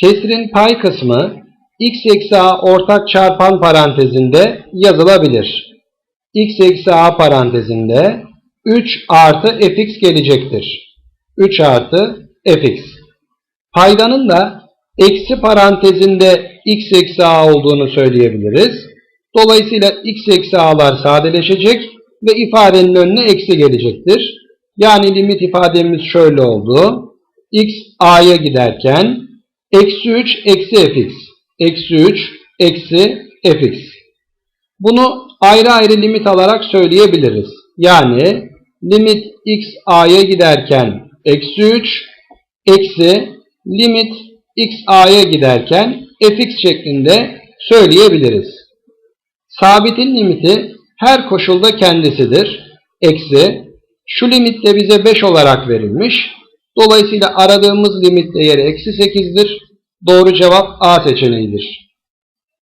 Kesrin pay kısmı x eksi a ortak çarpan parantezinde yazılabilir. x eksi a parantezinde 3 artı fx gelecektir. 3 artı fx. Paydanın da eksi parantezinde x eksi a olduğunu söyleyebiliriz. Dolayısıyla x eksi a'lar sadeleşecek ve ifadenin önüne eksi gelecektir. Yani limit ifademiz şöyle oldu. x a'ya giderken eksi 3 eksi fx. Eksi 3 eksi fx. Bunu ayrı ayrı limit alarak söyleyebiliriz. Yani limit x a'ya giderken eksi 3 eksi limit x a'ya giderken fx şeklinde söyleyebiliriz. Sabitin limiti her koşulda kendisidir. Eksi şu limit de bize 5 olarak verilmiş. Dolayısıyla aradığımız limit değeri eksi 8'dir. Doğru cevap A seçeneğidir.